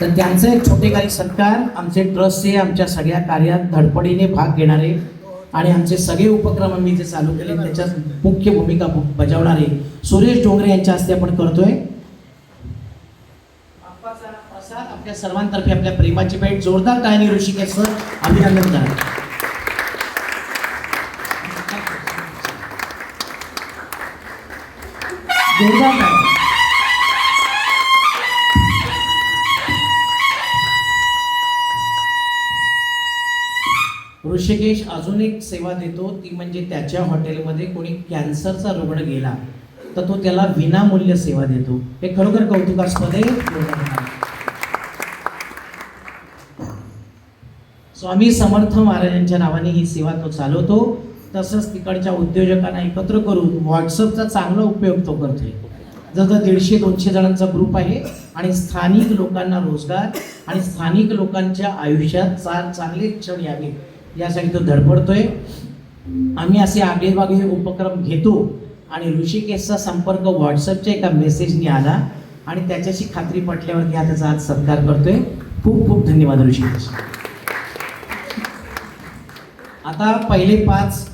तर त्यांचं एक छोटे काही सत्कार आमचे ट्रस्टचे आमच्या सगळ्या कार्यात धडपडीने भाग घेणारे आणि आमचे सगळे उपक्रम आम्ही जे चालू केले त्याच्यात मुख्य भूमिका बजावणारे सुरेश डोंगरे यांच्या हस्ते आपण करतोय. प्रसाद आपल्या सर्वांतर्फे आपल्या प्रेमाची भेट. जोरदार टाळ्याने ऋषिकेश सर अभिनंदन करा. जोरदार ऋषिकेश अजून एक सेवा देतो ती म्हणजे त्याच्या हॉटेलमध्ये कोणी कॅन्सरचा रुग्ण गेला तर तो त्याला विनामूल्य सेवा देतो. हे खरोखर कौतुकास्पद आहे. स्वामी समर्थ महाराजांच्या नावाने ही सेवा तो चालवतो. तसंच तिकडच्या उद्योजकांना एकत्र करून व्हॉट्सअपचा चांगला उपयोग तो करतोय. जसं दीडशे दोनशे जणांचा ग्रुप आहे आणि स्थानिक लोकांना रोजगार आणि स्थानिक लोकांच्या आयुष्यात चार चांगले क्षण यावे यासाठी तो धडपडतोय. आम्ही असे आगळेवागळे उपक्रम घेतो आणि ऋषिकेशचा संपर्क व्हॉट्सअपच्या एका मेसेजने आला आणि त्याच्याशी खात्री पटल्यावरती हा त्याचा आज सत्कार करतोय. खूप खूप धन्यवाद ऋषिकेश. आता पहिले पाच